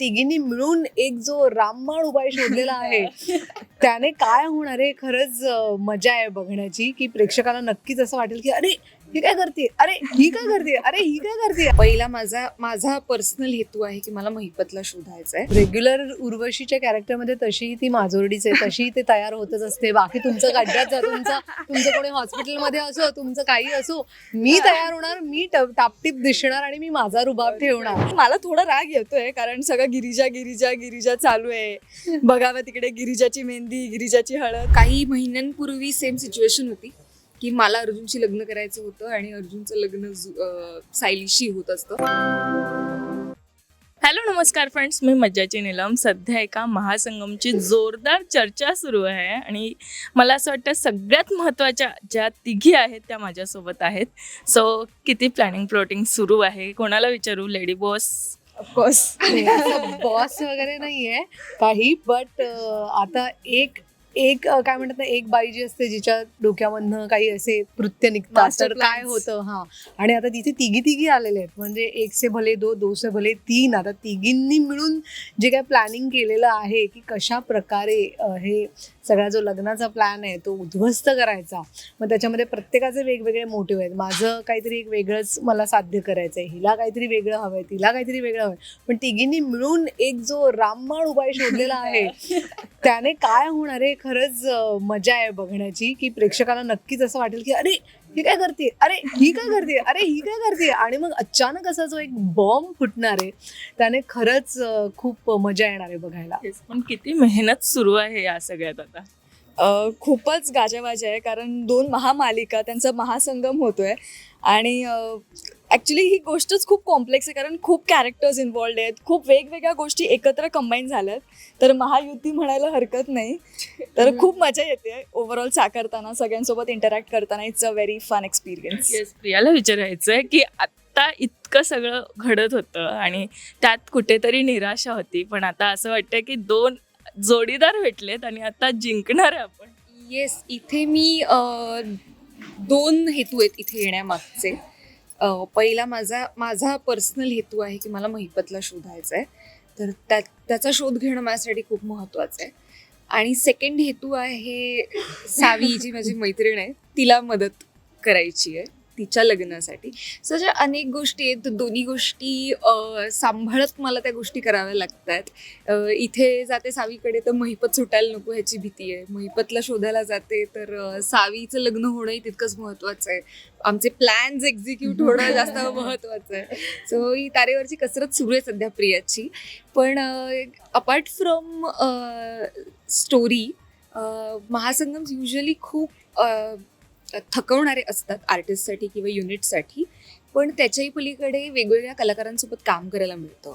तिघींनी मिळून एक जो रामबाण उपाय शोधलेला आहे त्याने काय होणार आहे? खरंच मजा आहे बघण्याची की प्रेक्षकाला नक्कीच असं वाटेल की अरे ही काय करते? अरे ही काय करते? अरे ही काय करते? पहिला माझा माझा पर्सनल हेतू आहे की मला महिपतला शोधायचा आहे रेग्युलर उर्वशीच्या कॅरेक्टरमध्ये तशीही ती माजोरडीच आहे तशीही ते तयार होतच असते. बाकी तुमचं गड्ड्यात जा तुमचा तुमचं कोणी हॉस्पिटलमध्ये असो तुमचं काही असो मी तयार होणार मी टापटीप दिसणार आणि मी माझा रुबाब ठेवणार. मला थोडा राग येतोय कारण सगळं गिरिजा गिरिजा गिरिजा चालू आहे. बघावं तिकडे गिरिजाची मेहंदी गिरिजाची हळद. काही महिन्यांपूर्वी सेम सिच्युएशन होती. की मला अर्जुनशी लग्न करायचं होतं आणि अर्जुनचं लग्न सायलीशी होत असतं. हॅलो नमस्कार फ्रेंड्स. मी मज्जाची नीलम. सध्या एका महासंगमची जोरदार चर्चा सुरू आहे आणि मला असं वाटतं सगळ्यात महत्त्वाच्या ज्या तिघी आहेत त्या माझ्यासोबत आहेत. सो किती प्लॅनिंग प्लॉटिंग सुरू आहे? कोणाला विचारू? लेडी बॉस ऑफकोर्स बॉस वगैरे नाहीये काही बट आता एक एक काय म्हणतात ना एक बाई जी असते जिच्या डोक्यामधनं काही असे कृत्य निघतात Master तर काय plans. होतं? हा. आणि आता तिथे तिघी तिघी आलेले आहेत. म्हणजे एक से भले दो दो से भले तीन. आता तिघींनी मिळून जे काय प्लॅनिंग केलेलं आहे की कशा प्रकारे अं, हे सगळा जो लग्नाचा प्लॅन आहे तो उद्ध्वस्त करायचा. मग त्याच्यामध्ये प्रत्येकाचे वेगवेगळे मोटिव्ह आहेत. माझं काहीतरी एक वेगळंच मला साध्य करायचं आहे हिला काहीतरी वेगळं हवंय तिला काहीतरी वेगळं हवंय. पण तिघींनी मिळून एक जो रामबाण उपाय शोधलेला आहे त्याने काय होणार आहे? खरंच मजा आहे बघण्याची की प्रेक्षकाला नक्कीच असं वाटेल की अरे ही काय करते अरे ही काय करते अरे ही काय करते आणि मग अचानक असा जो एक बॉम्ब फुटणार आहे त्याने खरंच खूप मजा येणार आहे बघायला. पण किती मेहनत सुरू आहे या सगळ्यात आता. खूपच गाजावाजा आहे कारण दोन महामालिका त्यांचा महासंगम होतोय. आणि ॲक्च्युली ही गोष्टच खूप कॉम्प्लेक्स आहे कारण खूप कॅरेक्टर्स इन्वॉल्ड आहेत. खूप वेगवेगळ्या गोष्टी एकत्र कंबाईन झाल्यात. तर महायुती म्हणायला हरकत नाही. तर खूप मजा येते ओव्हरऑल साकारताना सगळ्यांसोबत इंटरॅक्ट करताना. It's a very fun experience yes प्रियाला विचारायचं आहे की आत्ता इतकं सगळं घडत होतं आणि त्यात कुठेतरी निराशा होती. पण आता असं वाटतं की दोन जोडीदार भेटलेत आणि आता जिंकणार आहे आपण. येस इथे मी दोन हेतू आहेत इथे येण्यामागचे. पहिला माझा माझा पर्सनल हेतू आहे की मला महिपतला शोधायचा आहे तर त्या त्याचा शोध घेणं माझ्यासाठी खूप महत्त्वाचं आहे. आणि सेकंड हेतू आहे सावी जी माझी मैत्रीण आहे तिला मदत करायची आहे. तिच्या लग्नासाठी. सो अशा अनेक गोष्टी आहेत. दोन्ही गोष्टी सांभाळत मला त्या गोष्टी कराव्या लागतात. इथे जाते सावीकडे तर महिपत सुटायला नको ह्याची भीती आहे. महिपतला शोधायला जाते तर सावीचं लग्न होणंही तितकंच महत्त्वाचं आहे. आमचे प्लॅन्स एक्झिक्यूट होणं जास्त महत्त्वाचं आहे. सो ही तारेवरची कसरत सुरू आहे सध्या प्रियाची. पण अपार्ट फ्रॉम स्टोरी महासंगम युजली खूप थकवणारे असतात आर्टिस्टसाठी किंवा युनिटसाठी पण त्याच्याही पलीकडे वेगवेगळ्या कलाकारांसोबत काम करायला मिळतं.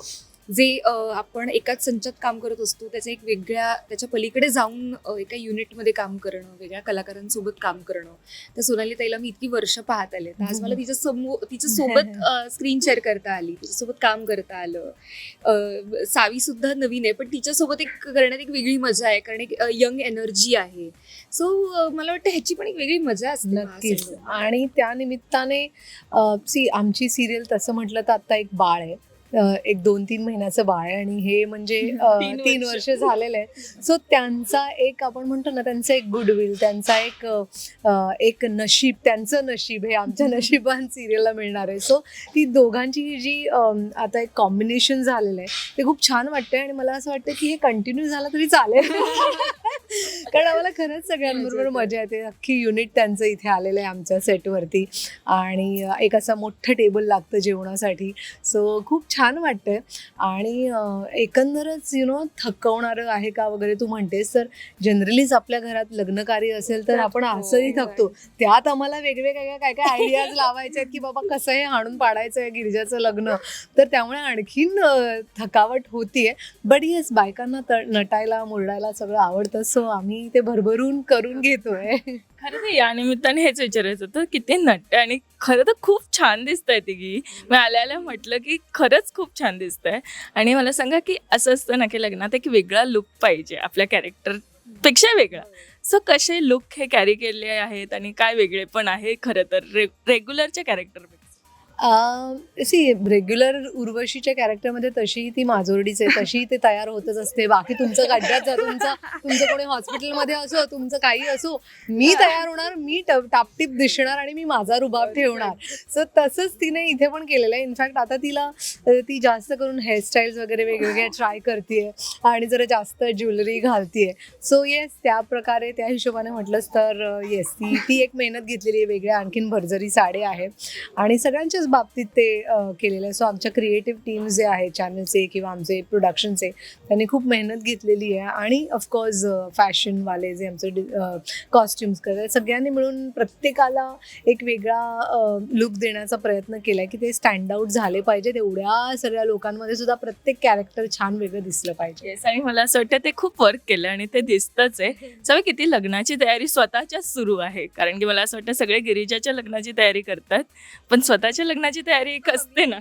जे आपण एकाच संचात काम करत असतो त्याच्या एक वेगळ्या त्याच्या पलीकडे जाऊन एका युनिटमध्ये काम करणं वेगळ्या कलाकारांसोबत काम करणं. तर सोनाली ताईला मी इतकी वर्ष पाहत आले. तर आज मला तिच्या समोर तिच्या सोबत स्क्रीन शेअर करता आली. तिच्यासोबत काम करता आलं. सावी सुद्धा नवीन आहे पण तिच्यासोबत एक करण्यात एक वेगळी मजा आहे कारण एक यंग एनर्जी आहे. सो मला वाटतं ह्याची पण एक वेगळी मजा असते नक्कीच. आणि त्या निमित्ताने सी आमची सिरियल तसं म्हटलं तर आता एक बाळ आहे. एक दोन तीन महिन्याचं बाळ आणि हे म्हणजे तीन वर्ष. झालेलं आहे. सो त्यांचा एक आपण म्हणतो ना त्यांचा एक गुडविल त्यांचा एक एक नशीब त्यांचं नशीब हे आमच्या नशिबान सिरियलला मिळणार आहे. सो ती दोघांची ही जी आता एक कॉम्बिनेशन झालेलं आहे ते खूप छान वाटतंय आणि मला असं वाटतं की हे कंटिन्यू झालं तरी चालेल. कारण आम्हाला खरंच सगळ्यांबरोबर मजा येते. अख्खी युनिट त्यांचं इथे आलेलं आहे आमच्या सेटवरती आणि एक असा मोठं टेबल लागतं जेवणासाठी. सो खूप छान वाटतंय. आणि एकंदरच यु नो थकवणारं आहे का वगैरे तू म्हणतेस तर जनरलीच आपल्या घरात लग्नकार्य असेल तर आपण असंही थकतो. त्यात आम्हाला वेगवेगळ्या काय काय आयडियाज लावायचे आहेत की बाबा कसं हे हाणून पाडायचं आहे गिरिजाचं लग्न. तर त्यामुळे आणखीन थकावट होतीये. बट येस बायकांना नटायला मुरडायला सगळं आवडतं. सो आम्ही ते भरभरून करून घेतोय. खरं तर या निमित्ताने हेच विचारायचं होतं किती नट्ट आणि खरं तर खूप छान दिसतंय तिघी मी आल्या आल्या म्हटलं की खरंच खूप छान दिसतंय. आणि मला सांगा की असं असतं ना की लग्नात एक वेगळा लुक पाहिजे आपल्या कॅरेक्टरपेक्षा वेगळा. सो कसे लुक हे कॅरी केले आहेत आणि काय वेगळे पण आहे खरं तर रे रेग्युलरच्या कॅरेक्टर सी रेग्युलर उर्वशीच्या कॅरेक्टरमध्ये तशी ती माजोरडीच आहे. तशी ते तयार होतच असते. बाकी तुमचं गड्ड्यात जा तुमचं तुमचं कोणी हॉस्पिटलमध्ये असो तुमचं काही असो मी तयार होणार मी टापटीप दिसणार आणि मी माझा रुबाब ठेवणार. सो तसंच तिने इथे पण केलेलं आहे. इनफॅक्ट आता तिला ती जास्त करून हेअरस्टाईल्स वगैरे वेगवेगळ्या ट्राय करते आणि जरा जास्त ज्वेलरी घालतीये. सो येस त्या प्रकारे त्या हिशोबाने म्हटलंच तर येस ती ती एक मेहनत घेतलेली आहे. वेगळ्या आणखीन भरजरी साडे आहे. आणि सगळ्यांच्याच बाबतीत ते केलेलं आहे. सो आमच्या क्रिएटिव्ह टीम जे आहे चॅनलचे किंवा आमचे प्रोडक्शनचे त्यांनी खूप मेहनत घेतलेली आहे. आणि ऑफकोर्स फॅशनवाले जे आमचे कॉस्ट्युम्स करतात सगळ्यांनी मिळून प्रत्येकाला एक वेगळा लुक देण्याचा प्रयत्न केला आहे की ते स्टँड आउट झाले पाहिजे तेवढ्या सगळ्या लोकांमध्ये सुद्धा प्रत्येक कॅरेक्टर छान वेगळं दिसलं पाहिजे. आणि मला असं वाटतं ते खूप वर्क केलं आणि ते दिसतच आहे. सगळं किती लग्नाची तयारी स्वतःच्याच सुरू आहे. कारण की मला असं वाटतं सगळे गिरिजाच्या लग्नाची तयारी करतात पण स्वतःच्या लग्न लग्नाची तयारी एक असते ना.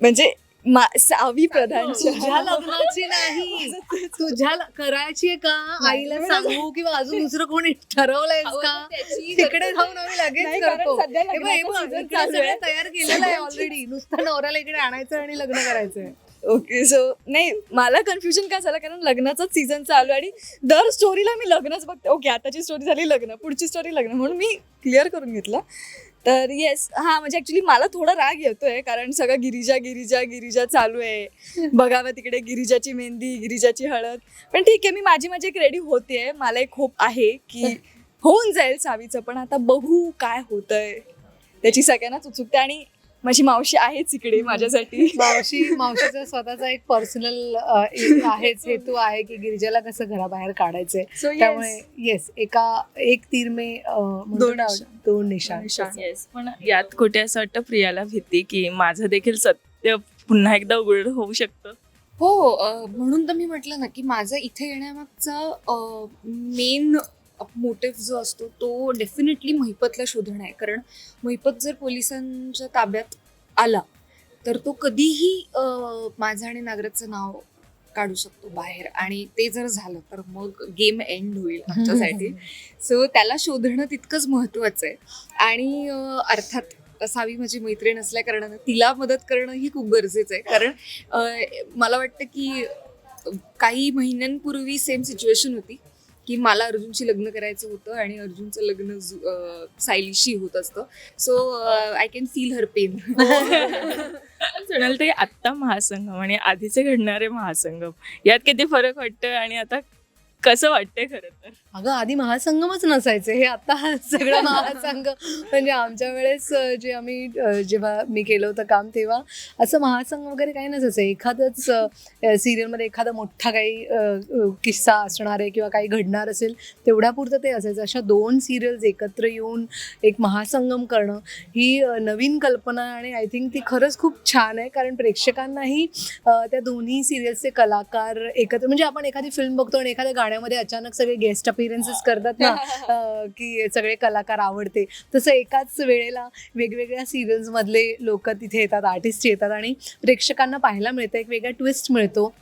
म्हणजे मा- सावी प्रधानच्या तुझ्या लग्नाची नाही. तुझ्या ल- करायची आहे का? आईला सांगू किंवा अजून दुसरं कोणी ठरवलंय का? तिकडे जाऊन आम्ही लगेच नाही, कारण करतो सध्या हे बघ, हे बघ, लग्नाचा season इकडे चालू आहे. सगळं तयार केलेलं आहे ऑलरेडी नुसतं नवऱ्याला इकडे आणायचं आणि लग्न करायचंय. ओके सो नाही मला कन्फ्युजन काय झालं? कारण लग्नाचाच सीझन चालू आहे आणि दर स्टोरीला मी लग्नच बघते. ओके आताची स्टोरी झाली लग्न पुढची स्टोरी लग्न. म्हणून मी क्लिअर करून घेतलं. तर येस हा म्हणजे ऍक्च्युली मला थोडा राग येतोय कारण सगळं गिरिजा गिरिजा गिरिजा चालू आहे. बघावं तिकडे गिरिजाची मेहंदी गिरिजाची हळद. पण ठीक आहे मी माझी माझी एक रेडी होते. मला एक होप आहे की होऊन जाईल सावीचं. पण आता बघू काय होतंय. त्याची सगळ्यांनाच उत्सुकता आणि माझी मावशी आहेच इकडे माझ्यासाठी मावशी मावशीचा स्वतःचा एक पर्सनल आहेच हेतू आहे की गिरिजाला कसं घराबाहेर काढायचंय So, yes. त्यामुळे येस एका एक तीर मे अं, म्हणतो दोन ना, निशाण. दोन निशाण. येस पण यात कुठे असं वाटतं प्रियाला भीती की माझं देखील सत्य पुन्हा एकदा उघड होऊ शकतं हो अ, म्हणून तर मी म्हटलं ना की माझा इथे येण्यामागचा मेन मोटिव्ह जो असतो तो डेफिनेटली महिपतला शोधणं आहे. कारण महिपत जर पोलिसांच्या ताब्यात आला तर तो कधीही माझं आणि नागराचं नाव काढू शकतो बाहेर. आणि ते जर झालं तर मग गेम एंड होईल आमच्यासाठी सो त्याला शोधणं तितकंच महत्वाचं आहे. आणि अर्थात सावी माझी मैत्रीण असल्या कारणानं तिला मदत करणं ही खूप गरजेचं आहे. कारण मला वाटतं की काही महिन्यांपूर्वी सेम सिच्युएशन होती. की मला अर्जुनशी लग्न करायचं होतं आणि अर्जुनचं लग्न सायलीशी होत असतं. So I can feel her pain Sonal ते आत्ता महासंगम आणि आधीचे घडणारे महासंगम यात किती फरक वाटतं आणि आता कसं वाटतंय खरं तर? अगं आधी महासंगमच नसायचे. हे आता सगळं महासंघ म्हणजे आमच्या वेळेस जे आम्ही जेव्हा मी केलं होतं काम तेव्हा असं महासंघ वगैरे काही नसायचं. एखादंच सिरियलमध्ये एखादा मोठा काही किस्सा असणार आहे किंवा काही घडणार असेल तेवढ्यापुरतं ते असायचं. अशा दोन सिरियल्स एकत्र येऊन एक महासंगम करणं ही नवीन कल्पना आणि आय थिंक ती खरंच खूप छान आहे. कारण प्रेक्षकांनाही त्या दोन्ही सिरियल्सचे कलाकार एकत्र म्हणजे आपण एखादी फिल्म बघतो आणि एखाद्या गाण्यामध्ये अचानक सगळे गेस्ट अपिअरन्सेस करतात ना की सगळे कलाकार आवडते. तसं एकाच वेळेला वेगवेगळ्या सिरियल्स मधले लोक तिथे येतात आर्टिस्ट येतात आणि प्रेक्षकांना पाहायला मिळतं एक वेगळा ट्विस्ट मिळतो.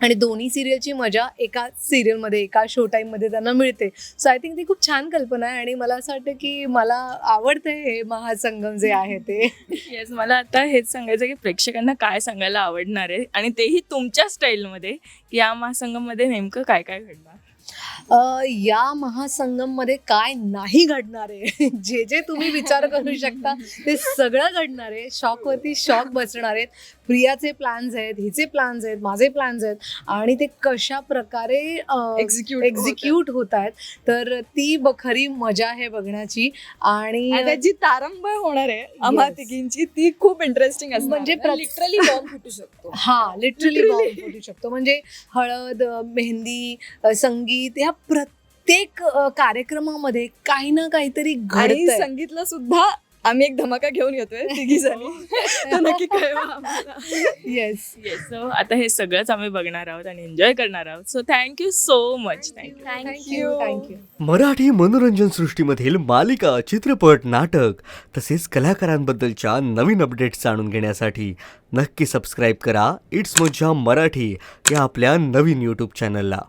आणि दोन्ही सिरियलची मजा एका सिरियलमध्ये एका शो टाईममध्ये त्यांना मिळते. सो आय थिंक ती खूप छान कल्पना आहे आणि मला असं वाटतं की मला आवडतं हे महासंगम जे आहे ते. येस मला आता हेच सांगायचं की प्रेक्षकांना काय सांगायला आवडणार आहे आणि तेही तुमच्या स्टाईलमध्ये की या महासंगममध्ये नेमकं काय काय घडणार? या महासंगममध्ये काय नाही घडणार आहे? जे जे तुम्ही विचार करू शकता ते सगळं घडणार आहे. शॉकवरती शॉक बसणार आहेत. प्रियाचे प्लॅन्स आहेत हिचे प्लॅन्स आहेत माझे प्लॅन्स आहेत. आणि ते कशा प्रकारे एक्झिक्यूट होत आहेत. तर ती खरी मजा आहे बघण्याची. आणि त्याची तारंबळ होणार आहे. आम्हा. तिघींची ती खूप इंटरेस्टिंग असणार. म्हणजे लिटरली बॉम्ब फुटू शकतो. हा लिटरली. बॉम्ब फुटू शकतो. म्हणजे हळद मेहंदी संगीत प्रत्येक कार्यक्रमामध्ये काही ना काहीतरी घडतंय. संगीतला सुद्धा आम्ही एक धमाका घेऊन येतोय तिघी तर नक्की. येस येस सो आता हे सगळंच आम्ही बघणार आहोत आणि एन्जॉय करणार आहोत. So thank you so much thank you thank you thank you Marathi मनोरंजन सृष्टीमधील मालिका चित्रपट नाटक तसेच कलाकारांबद्दलच्या नवीन अपडेट्स जाणून घेण्यासाठी नक्की सबस्क्राईब करा. इट्स मज्जा मराठी या आपल्या नवीन यूट्यूब चॅनलला